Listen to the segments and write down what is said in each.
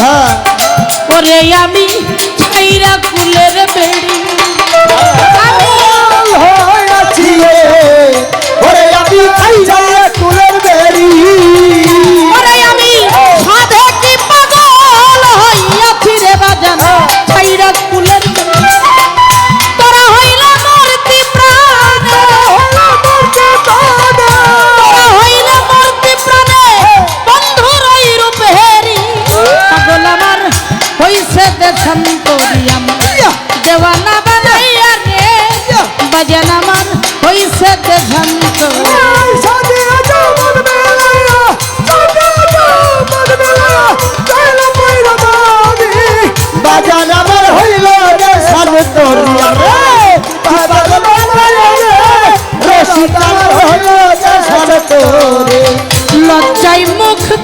হ্যাঁ। ওরে আমি সাইরা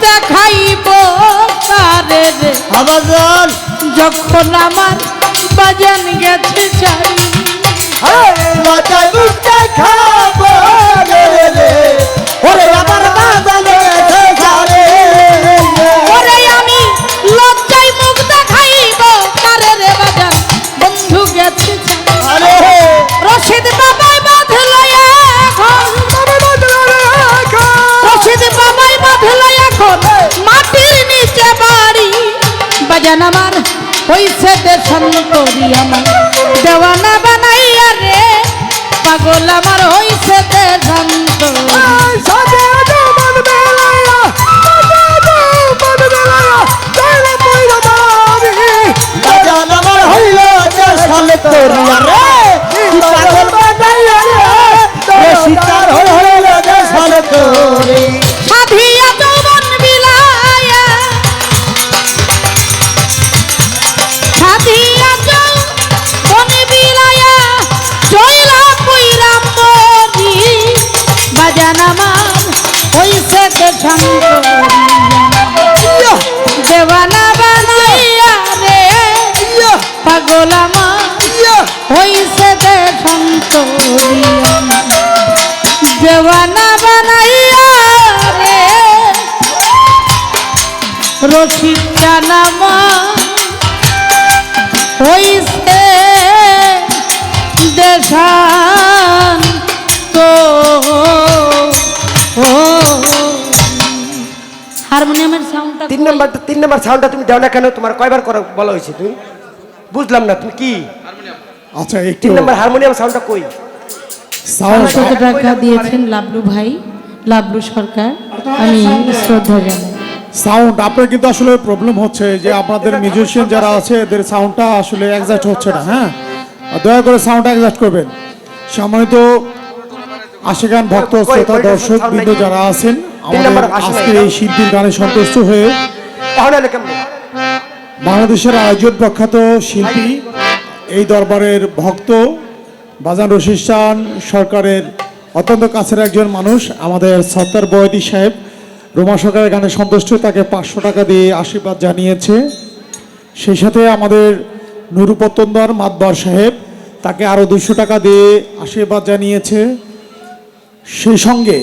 দেখাইব তারে রে? আবাজন যখন আমার বাজান গেছে চাই লজাই যেন আমার হইছে দেশান্তরি আমার। দেওয়ানা বানাইয়া রে পাগল আমার হইছে দেশ দেওয়ানা বানাইয়া রে। পাগল আমার হইছে কে দেওয়ানা বানাইয়া রে। রসিক তিন নাম্বার তিন নাম্বার সাউন্ডটা তুমি দাও না কেন? তোমার কয়বার করা বলা হয়েছে তুমি? বুঝলাম না তুমি কি? আচ্ছা একটু তিন নাম্বার হারমোনিয়াম সাউন্ডটা কই? সাউন্ড টাকা দিয়েছেন লাবলু ভাই লাবলু সরকার। আমি শ্রদ্ধা জানাই। সাউন্ড আপনার কিন্তু আসলে প্রবলেম হচ্ছে যে আপনাদের মিউজিশিয়ান যারা আছে এদের সাউন্ডটা আসলে অ্যাডজাস্ট হচ্ছে না হ্যাঁ? আর দয়া করে সাউন্ডটা অ্যাডজাস্ট করবেন। সম্মানিত আশিগান ভক্ত শ্রোতা দর্শক বৃন্দ যারা আছেন আমাদের আজকের এই শিল্পীর গানে সন্তুষ্ট হয়ে বাংলাদেশের আয়োজন প্রখ্যাত শিল্পী এই দরবারের ভক্ত বাজান রশিদ সরকারের অত্যন্ত কাছের একজন মানুষ আমাদের সত্তার বয়দি সাহেব। রোমা সরকারের গানে সন্তুষ্ট তাকে পাঁচশো টাকা দিয়ে আশীর্বাদ জানিয়েছে। সেই সাথে আমাদের নুরুপত্তন্দর মাতবার সাহেব তাকে আরও দুশো টাকা দিয়ে আশীর্বাদ জানিয়েছে। সেই সঙ্গে